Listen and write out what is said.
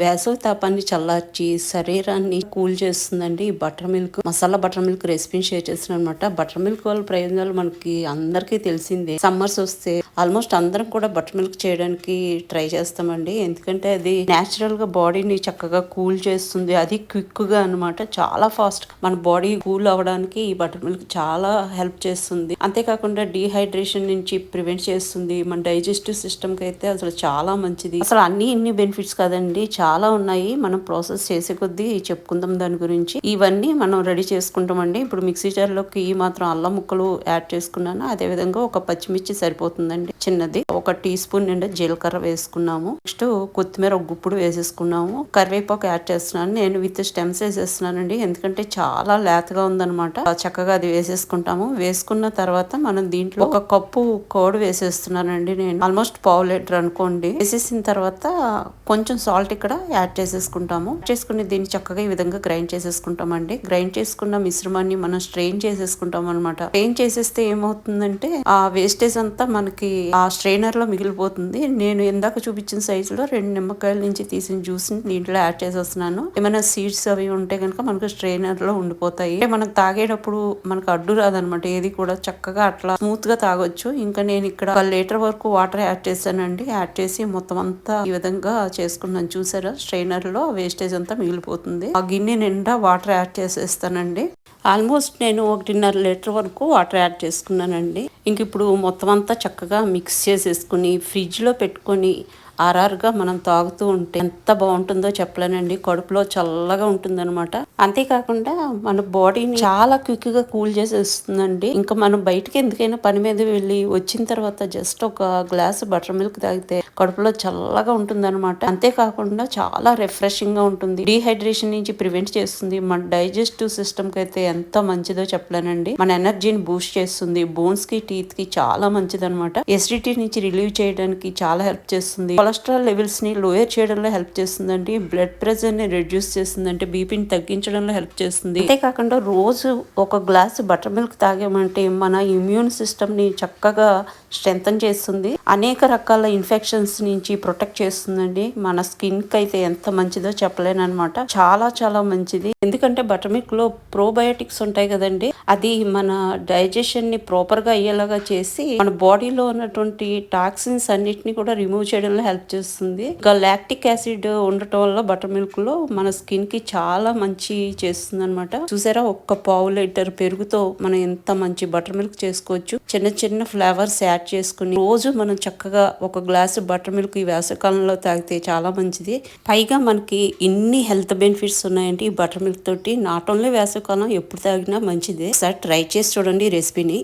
వేసవి తాపాన్ని చల్లార్చి శరీరాన్ని కూల్ చేస్తుందండి. ఈ butter milk masala butter milk రెసిపీని షేర్ చేస్తున్నాను అనమాట బటర్ మిల్క్ వల్ల ప్రయోజనాలు మనకి అందరికీ తెలిసిందే. సమ్మర్స్ వస్తే ఆల్మోస్ట్ అందరం కూడా బటర్ మిల్క్ చేయడానికి ట్రై చేస్తామండి. ఎందుకంటే అది నేచురల్గా బాడీని చక్కగా కూల్ చేస్తుంది. అది క్విక్గా అనమాట చాలా ఫాస్ట్ మన బాడీ కూల్ అవ్వడానికి ఈ బటర్ మిల్క్ చాలా హెల్ప్ చేస్తుంది. అంతేకాకుండా డీహైడ్రేషన్ నుంచి ప్రివెంట్ చేస్తుంది. మన డైజెస్టివ్ సిస్టమ్కి అయితే అసలు చాలా మంచిది. అసలు అన్ని ఇన్ని బెనిఫిట్స్ కదండి. చాలా ఉన్నాయి. మనం ప్రాసెస్ చేసే కొద్దీ చెప్పుకుందాం దాని గురించి. ఇవన్నీ మనం రెడీ చేసుకుంటామండి. ఇప్పుడు మిక్సీ జార్లోకి ఈ మాత్రం అల్లం ముక్కలు యాడ్ చేసుకున్నాను. అదే విధంగా ఒక పచ్చిమిర్చి సరిపోతుందండి. చిన్నది. ఒక టీ స్పూన్ నిండా జీలకర్ర వేసుకున్నాము. నెక్స్ట్ కొత్తిమీర ఒక గుప్పుడు వేసేసుకున్నాము. కరివేపాకు యాడ్ చేస్తున్నాను. నేను విత్ స్టెమ్స్ వేసేస్తున్నానండి. ఎందుకంటే చాలా లేతగా ఉందన్నమాట. చక్కగా అది వేసేసుకుంటాము. వేసుకున్న తర్వాత మనం దీంట్లో ఒక కప్పు కోడి వేసేస్తున్నానండి నేను. ఆల్మోస్ట్ పావు లీటర్ అనుకోండి. వేసేసిన తర్వాత కొంచెం సాల్ట్ ఇక్కడ యాడ్ చేసేసుకుంటాము. చేసుకుని దీన్ని చక్కగా ఈ విధంగా గ్రైండ్ చేసేసుకుంటామండి. గ్రైండ్ చేసుకున్న మిశ్రమాన్ని మనం స్ట్రెయిన్ చేసేసుకుంటాం అనమాట స్ట్రెయిన్ చేసేస్తే ఏమవుతుందంటే ఆ వేస్టేజ్ అంతా మనకి ఆ స్ట్రైనర్లో మిగిలిపోతుంది. నేను ఇందాక చూపించిన సైజు లో రెండు నిమ్మకాయల నుంచి తీసిన జ్యూస్ దీంట్లో యాడ్ చేసేస్తున్నాను. ఏమైనా సీడ్స్ అవి ఉంటే కనుక మనకు స్ట్రైనర్లో ఉండిపోతాయి. మనం తాగేటప్పుడు మనకు అడ్డు రాదనమాట. ఏది కూడా చక్కగా అట్లా స్మూత్గా తాగొచ్చు. ఇంకా నేను ఇక్కడ లీటర్ వరకు వాటర్ యాడ్ చేశానండి. యాడ్ చేసి మొత్తం అంతా ఈ విధంగా చేసుకున్నాను. చూసారా? స్ట్రైనర్లో వేస్టేజ్ అంతా మిగిలిపోతుంది. ఆ గిన్నె నిండా వాటర్ యాడ్ చేసేస్తానండి. ఆల్మోస్ట్ నేను ఒకటిన్నర లీటర్ వరకు వాటర్ యాడ్ చేసుకున్నానండి. ఇంక ఇప్పుడు మొత్తం అంతా చక్కగా మిక్స్ చేసేసుకుని ఫ్రిడ్జ్లో పెట్టుకొని ఆర్ఆర్గా మనం తాగుతూ ఉంటే ఎంత బాగుంటుందో చెప్పలేనండి. కడుపులో చల్లగా ఉంటుందన్నమాట. అంతేకాకుండా మన బాడీని చాలా క్విక్గా కూల్ చేసేస్తుందండి. ఇంకా మనం బయటకి ఎందుకైనా పని మీద వెళ్ళి వచ్చిన తర్వాత జస్ట్ ఒక గ్లాస్ బటర్ మిల్క్ తాగితే కడుపులో చల్లగా ఉంటుందన్నమాట. అంతేకాకుండా చాలా రిఫ్రెషింగ్గా ఉంటుంది. డీహైడ్రేషన్ నుంచి ప్రివెంట్ చేస్తుంది. మన డైజెస్టివ్ సిస్టమ్కి అయితే ఎంత మంచిదో చెప్పలేనండి. మన ఎనర్జీని బూస్ట్ చేస్తుంది. బోన్స్కి టీత్కి చాలా మంచిది అనమాట ఎసిడిటీ నుంచి రిలీవ్ చేయడానికి చాలా హెల్ప్ చేస్తుంది. కొలెస్ట్రాల్ లెవెల్స్ని లోయర్ చేయడంలో హెల్ప్ చేస్తుందండి. బ్లడ్ ప్రెషర్ని రెడ్యూస్ చేస్తుందంటే బీపీని తగ్గించడంలో హెల్ప్ చేస్తుంది. అంతేకాకుండా రోజు ఒక గ్లాస్ బటర్ మిల్క్ తాగామంటే మన ఇమ్యూన్ సిస్టమ్ని చక్కగా స్ట్రెంగ్ చేస్తుంది. అనేక రకాల ఇన్ఫెక్షన్స్ నుంచి ప్రొటెక్ట్ చేస్తుందండి. మన స్కిన్కి అయితే ఎంత మంచిదో చెప్పలేనమాట చాలా చాలా మంచిది. ఎందుకంటే బటర్ మిల్క్లో ప్రోబయోటిక్స్ ఉంటాయి కదండి. అది మన డైజెషన్ని ప్రాపర్గా అయ్యేలాగా చేసి మన బాడీలో ఉన్నటువంటి టాక్సిన్స్ అన్నిటిని కూడా రిమూవ్ చేయడంలో హెల్ప్ చేస్తుంది. ఇంకా లాక్టిక్ యాసిడ్ ఉండటం వల్ల బటర్ మిల్క్లో మన స్కిన్కి చాలా మంచి చేస్తుంది అనమాట చూసారా? ఒక్క పావు లీటర్ పెరుగుతో మనం ఎంత మంచి బటర్ మిల్క్ చేసుకోవచ్చు. చిన్న చిన్న ఫ్లేవర్స్ యాడ్ చేసుకుని రోజు మనం చక్కగా ఒక గ్లాసు బటర్ మిల్క్ ఈ వేసవికాలంలో తాగితే చాలా మంచిది. పైగా మనకి ఇన్ని హెల్త్ బెనిఫిట్స్ ఉన్నాయంటే ఈ బటర్ మిల్క్ తోటి నాట్ ఓన్లీ వేసవికాలం ఎప్పుడు తాగినా మంచిదే. సార్ ట్రై చేసి చూడండి రెసిపీని.